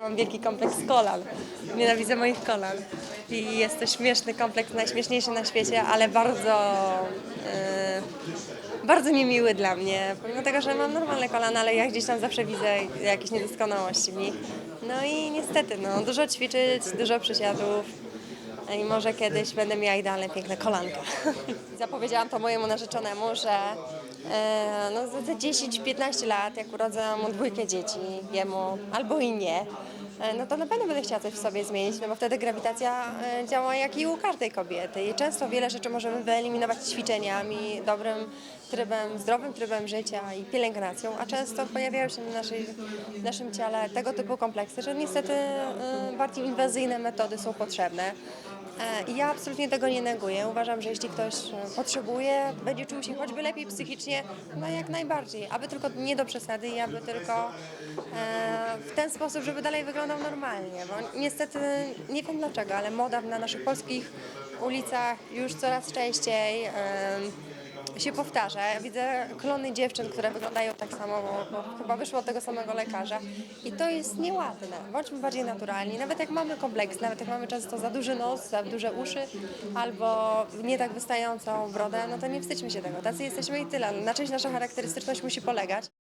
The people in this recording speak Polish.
Mam wielki kompleks kolan. Nienawidzę moich kolan. I jest to śmieszny kompleks, najśmieszniejszy na świecie, ale bardzo, e, bardzo niemiły dla mnie. Pomimo tego, że mam normalne kolana, ale ja gdzieś tam zawsze widzę jakieś niedoskonałości w nich. No i niestety, no, dużo ćwiczyć, dużo przysiadów. I może kiedyś będę miała idealne, piękne kolanka. Zapowiedziałam to mojemu narzeczonemu, że e, no, za te 10-15 lat, jak urodzę mu dwójkę dzieci, jemu albo i nie, no to na pewno będę chciała coś w sobie zmienić, no bo wtedy grawitacja e, działa jak i u każdej kobiety. I często wiele rzeczy możemy wyeliminować ćwiczeniami, dobrym trybem, zdrowym trybem życia i pielęgnacją, a często pojawiają się na naszej, w naszym ciele tego typu kompleksy, że niestety e, bardziej inwazyjne metody są potrzebne. E, ja absolutnie tego nie neguję. Uważam, że jeśli ktoś e, potrzebuje, będzie czuł się choćby lepiej psychicznie, no jak najbardziej. Aby tylko nie do przesady i aby tylko e, w ten sposób, żeby dalej wyglądał normalnie. Bo niestety, nie wiem dlaczego, ale moda na naszych polskich ulicach już coraz częściej e, się powtarza. Ja widzę klony dziewczyn, które wyglądają tak samo, bo, chyba wyszło od tego samego lekarza. I to jest nieładne. Bądźmy bardziej naturalni. Nawet jak mamy kompleks, nawet jak mamy często za duży nos, za duże uszy albo nie tak wystającą brodę, no to nie wstydźmy się tego. Tacy jesteśmy i tyle. Na czymś nasza charakterystyczność musi polegać.